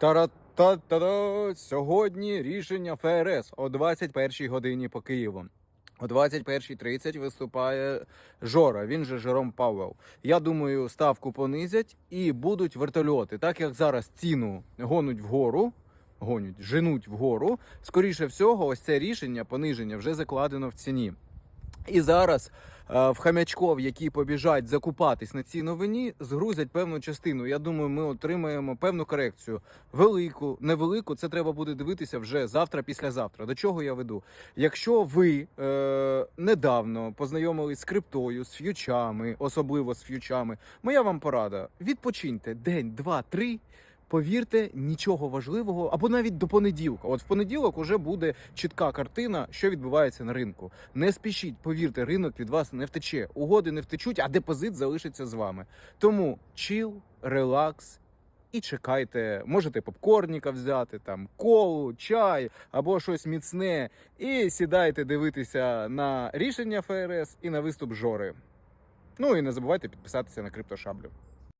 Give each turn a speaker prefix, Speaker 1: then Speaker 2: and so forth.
Speaker 1: Тара-та-та-та! Сьогодні рішення ФРС о 21 годині по Києву. О 21.30 виступає Жора, він же Жером Павел. Я думаю, ставку понизять і будуть вертольоти. Так як зараз ціну гонуть вгору, гонять, женуть вгору. Скоріше всього, ось це рішення пониження вже закладено в ціні. І зараз в хам'ячков, які побіжать закупатись на цій новині, згрузять певну частину. Я думаю, ми отримаємо певну корекцію. Велику, невелику, це треба буде дивитися вже завтра, післязавтра. До чого я веду? Якщо ви е, недавно познайомились з криптою, з ф'ючами, особливо з ф'ючами, моя вам порада: відпочиньте день, два, три. Повірте, нічого важливого, або навіть до понеділка. От в понеділок уже буде чітка картина, що відбувається на ринку. Не спішіть, повірте, ринок від вас не втече. Угоди не втечуть, а депозит залишиться з вами. Тому чил, релакс і чекайте. Можете попкорніка взяти, там колу, чай або щось міцне. І сідайте дивитися на рішення ФРС і на виступ Жори. Ну і не забувайте підписатися на криптошаблю.